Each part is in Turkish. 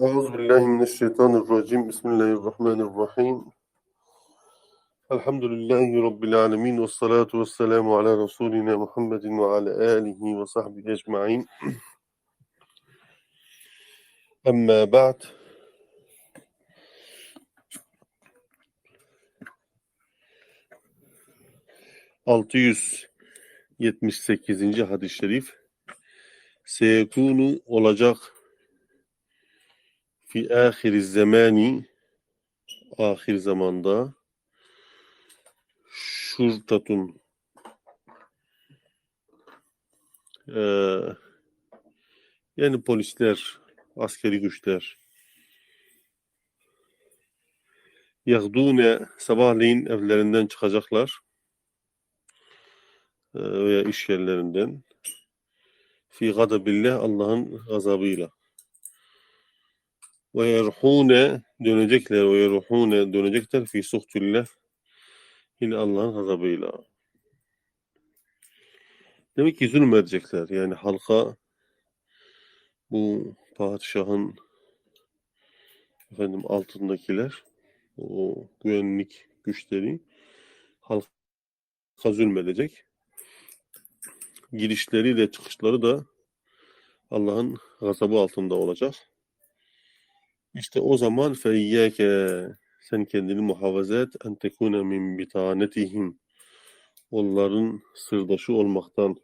أعوذ بالله من الشيطان الرجيم بسم الله الرحمن الرحيم الحمد لله رب العالمين والصلاة والسلام على رسولنا محمد وعلى آله وصحبه أجمعين أما بعد altı yüz yetmiş sekizinci hadis-i şerif seyekunu olacak fi ahiri zamani ahir zamanda şurtatun eee, yani polisler, askeri güçler yahdune sabahleyin evlerinden çıkacaklar eee, veya iş yerlerinden. Fi gadabillah Allah'ın gazabıyla ve yerhune dönecekler ve yerhune dönecekler fi suhtillah yine Allah'ın gazabıyla. Demek ki zulüm edecekler. Yani halka bu padişahın efendim altındakiler o güvenlik güçleri halka zulmedecek. Girişleri de çıkışları da Allah'ın gazabı altında olacak. İşte o zaman feyyâke sen kendini muhafaza et en min bitanetihim onların sırdaşı olmaktan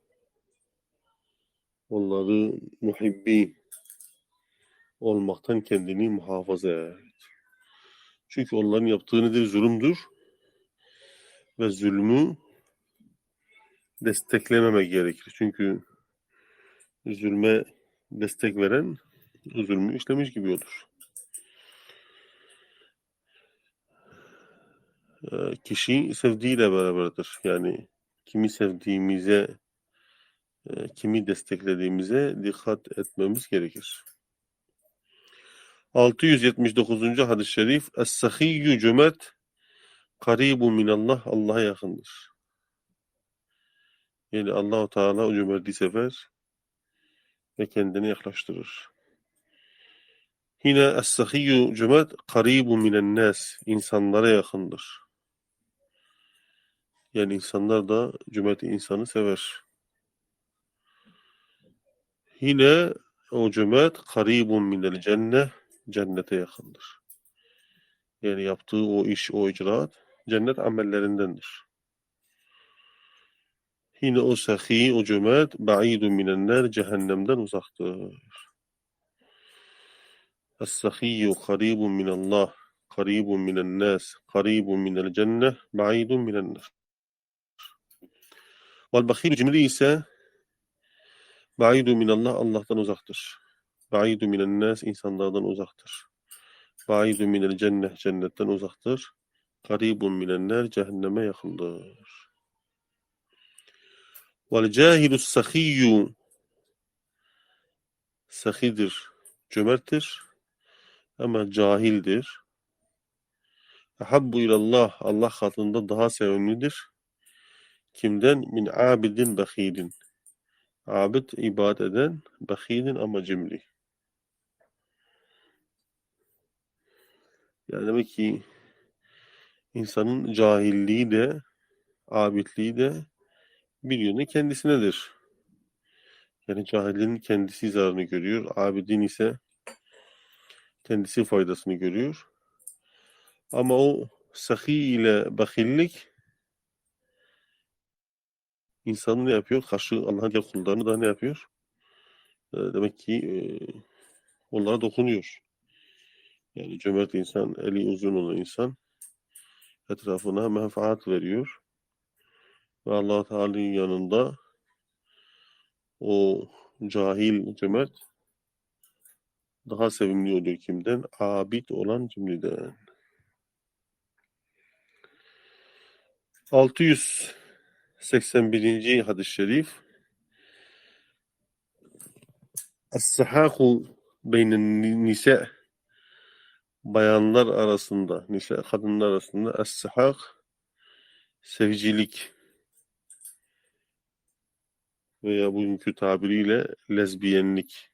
onları muhibbi olmaktan kendini muhafaza et. Çünkü onların yaptığı nedir? Zulümdür. Ve zulmü desteklememek gerekir. Çünkü zulme destek veren zulmü işlemiş gibi olur. Kişi sevdiğiyle beraberdir. Yani kimi sevdiğimize, kimi desteklediğimize dikkat etmemiz gerekir. 679. hadis-i şerif Es-sahiyyü cömert karibu minallah Allah'a yakındır. Yani Allahu Teala o cömertliği sever ve kendini yaklaştırır. Yine es-sahiyyü cömert karibu minen nas insanlara yakındır. Yani insanlar da cömert insanı sever. Yine o cömert karibun minel cennet cennete yakındır. Yani yaptığı o iş, o icraat cennet amellerindendir. Yine o sahi, o cömert ba'idun minenler cehennemden uzaktır. Es-sahiyyu karibun minallah, karibun minen nas, karibun minel cennet, ba'idun minenler. Vel bahil cimri ise ba'idun minallah Allah'tan uzaktır. Ba'idun minen nas insanlardan uzaktır. Ba'idun minel cennet cennetten uzaktır. Karibun minenler cehenneme yakındır. Vel cahilus sahiyyu sahidir, cömerttir ama cahildir. Habbu ilallah Allah katında daha sevimlidir. Kimden? Min abidin behilin. Abid ibadet eden, behilin ama cimri. Yani demek ki insanın cahilliği de, abidliği de bir yönü kendisinedir. Yani cahilin kendisi zararını görüyor, abidin ise kendisi faydasını görüyor. Ama o sahi ile bakillik insanı ne yapıyor? Karşı Allah'ın diğer kullarını da ne yapıyor? Ee, demek ki e, onlara dokunuyor. Yani cömert insan, eli uzun olan insan etrafına menfaat veriyor. Ve allah Teala'nın yanında o cahil cömert daha sevimli oluyor kimden? Abid olan cümleden. 600 81. hadis-i şerif Es-sahaku beynin nise bayanlar arasında, nise kadınlar arasında es-sahak sevcilik veya bugünkü tabiriyle lezbiyenlik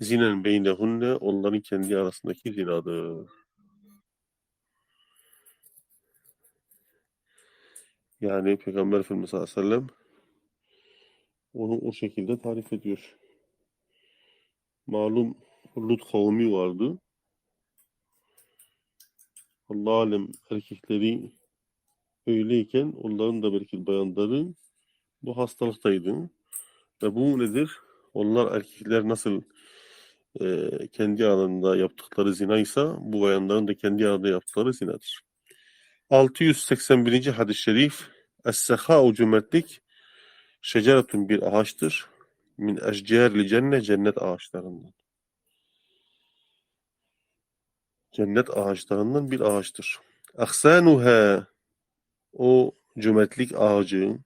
zinen beynehunne onların kendi arasındaki zinadır. Yani Peygamber Efendimiz sallallahu aleyhi ve sellem onu o şekilde tarif ediyor. Malum Lut kavmi vardı. Allah alem erkekleri öyleyken onların da belki bayanları bu hastalıktaydı. Ve bu nedir? Onlar erkekler nasıl e, kendi alanında yaptıkları zinaysa bu bayanların da kendi alanında yaptıkları zinadır. 681. hadis-i şerif Es-sehâ'u cömertlik şeceretun bir ağaçtır. Min eşcerli cennet cennet ağaçlarından. Cennet ağaçlarından bir ağaçtır. Aksanuha o cömertlik ağacı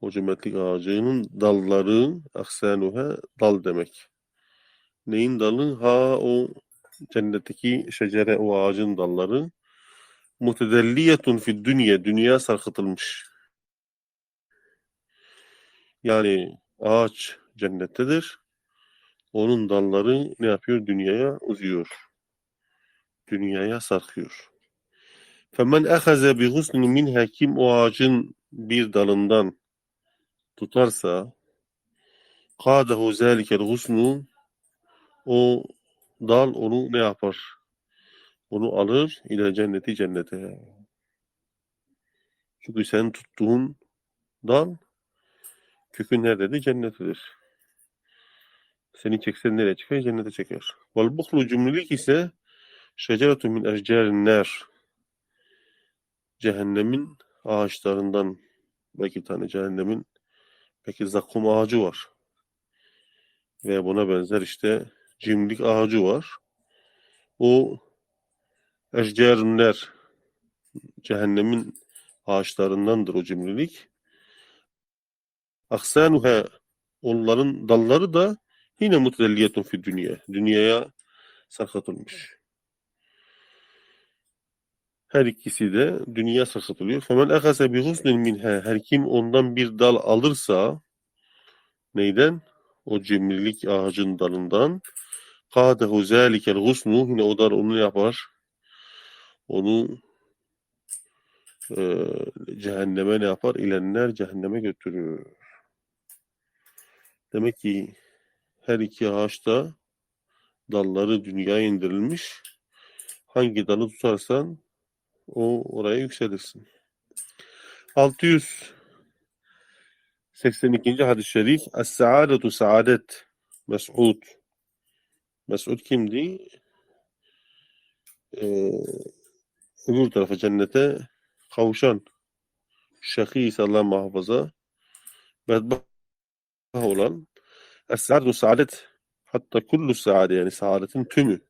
o cömertlik ağacının dalları aksanuha dal demek. Neyin dalı? Ha o cennetteki şecere o ağacın dalları mutedelliyetun fi dünya dünya sarkıtılmış. Yani ağaç cennettedir. Onun dalları ne yapıyor? Dünyaya uzuyor. Dünyaya sarkıyor. Femen ehaze bi husnin minha kim o ağacın bir dalından tutarsa kâdehu zâlikel husnu o dal onu ne yapar? Onu alır ile cenneti cennete. Çünkü sen tuttuğun dal kökün nerededir? Cennettedir. Seni çeksen nereye çıkar? Cennete çeker. Vel buhlu cümlelik ise şeceretun min eşcarin nar. Cehennemin ağaçlarından belki tane cehennemin belki zakkum ağacı var. Ve buna benzer işte cimrik ağacı var. O nar cehennemin ağaçlarındandır o cimrilik. Aksanuha onların dalları da yine mutelliyetun fi dünya. Dünyaya sarkıtılmış. Her ikisi de dünya sarkıtılıyor. Femen ehase bi husnin minha. Her kim ondan bir dal alırsa neyden? O cimrilik ağacın dalından kâdehu zâlikel husnu yine o dal onu yapar. Onu e, cehenneme ne yapar? İlenler cehenneme götürür. Demek ki her iki ağaçta dalları dünyaya indirilmiş. Hangi dalı tutarsan o oraya yükselirsin. 682. hadis-i şerif Es-saadetu saadet Mes'ud Mes'ud kimdi? Ee, öbür tarafa cennete kavuşan şakî ise Allah muhafaza bedbaht olan Es-saadetu saadet hatta kullu saade yani saadetin tümü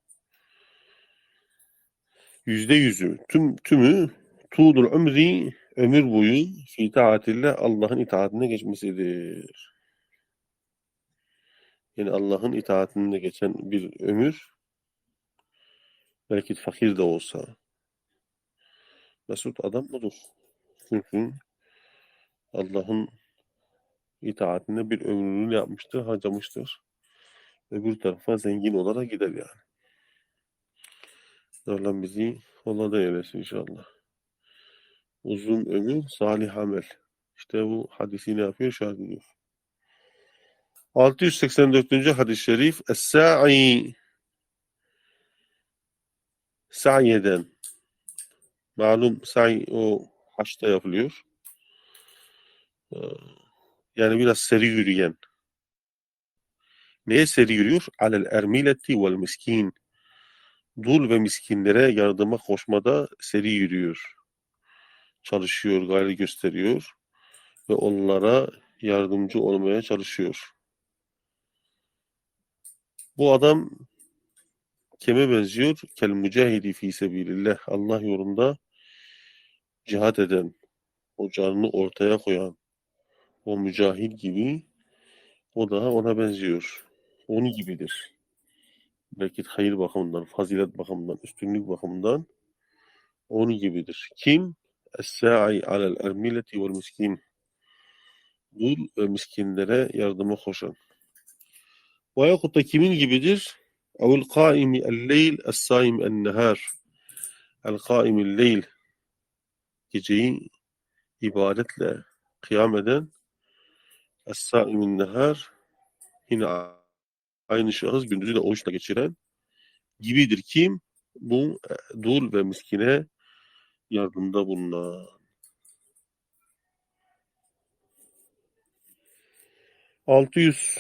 yüzde yüzü tüm tümü tuğdul ömri ömür boyu fi taatillah Allah'ın itaatine geçmesidir. Yani Allah'ın itaatinde geçen bir ömür belki fakir de olsa mesut adam budur. Çünkü Allah'ın itaatine bir ömrünü yapmıştır, harcamıştır. Öbür tarafa zengin olarak gider yani. Allah bizi onlardan eylesin inşallah. Uzun ömür, salih amel. İşte bu hadisi ne yapıyor? Şahit ediyor. 684. hadis-i şerif Es-sa'i sa'i eden malum sa'i o haçta yapılıyor. Ee, Yani biraz seri yürüyen. Neye seri yürüyor? Alel ermileti vel miskin. Dul ve miskinlere yardıma koşmada seri yürüyor. Çalışıyor, gayret gösteriyor ve onlara yardımcı olmaya çalışıyor. Bu adam kime benziyor? Kel mücahidi fi sebilillah. Allah yolunda cihat eden, o canını ortaya koyan, o mücahit gibi o da ona benziyor. Onun gibidir. Belki hayır bakımından, fazilet bakımından, üstünlük bakımından onun gibidir. Kim? Es-sa'i alel ermileti vel miskin. Dul ve miskinlere yardıma koşan. Veyahut da kimin gibidir? Evul kaimi el-leyl es-saim en-nehar. El-kaimi leyl geceyi ibadetle kıyam eden es-saim en-nehar yine aynı şahıs gündüzü de oruçla geçiren gibidir. Kim? Bu e, dul ve miskine yardımda bulunan. Altı yüz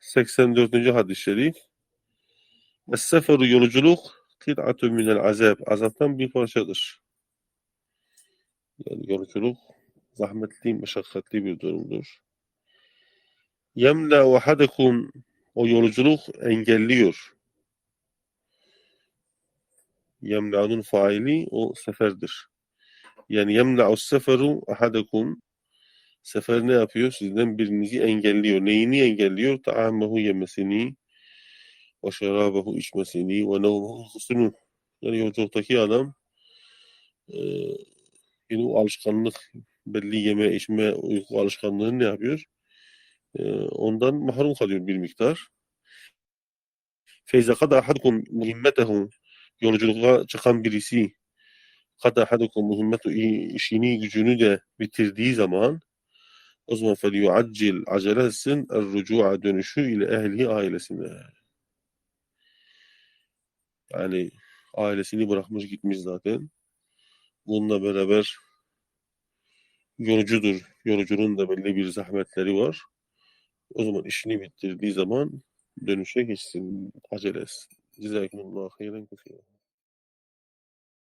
84. hadis-i şerif Es-seferu yolculuk kıd'atun minel azab. Azaptan bir parçadır. Yani yolculuk zahmetli, meşakkatli bir durumdur. Yemla vahadakum o yolculuk engelliyor. Yemla'nın faili o seferdir. Yani yemla'u seferu ahadakum sefer ne yapıyor? Sizden birinizi engelliyor. Neyini engelliyor? Ta'amehu yemesini ve şerabehu içmesini ve nevmehu. Yani yolculuktaki adam e, yine o alışkanlık belli yeme içme uyku alışkanlığını ne yapıyor? E, ondan mahrum kalıyor bir miktar. Feyze kada hadkum muhimmetehu yolculukla çıkan birisi kada hadukum muhimmetu işini gücünü de bitirdiği zaman o zaman felyuaccil acele etsin er dönüşü ile ehli ailesine. Yani ailesini bırakmış gitmiş zaten. Bununla beraber yolcudur. Yolcunun da belli bir zahmetleri var. O zaman işini bitirdiği zaman dönüşe geçsin, acele etsin. Cezakumullahu hayran kesiren.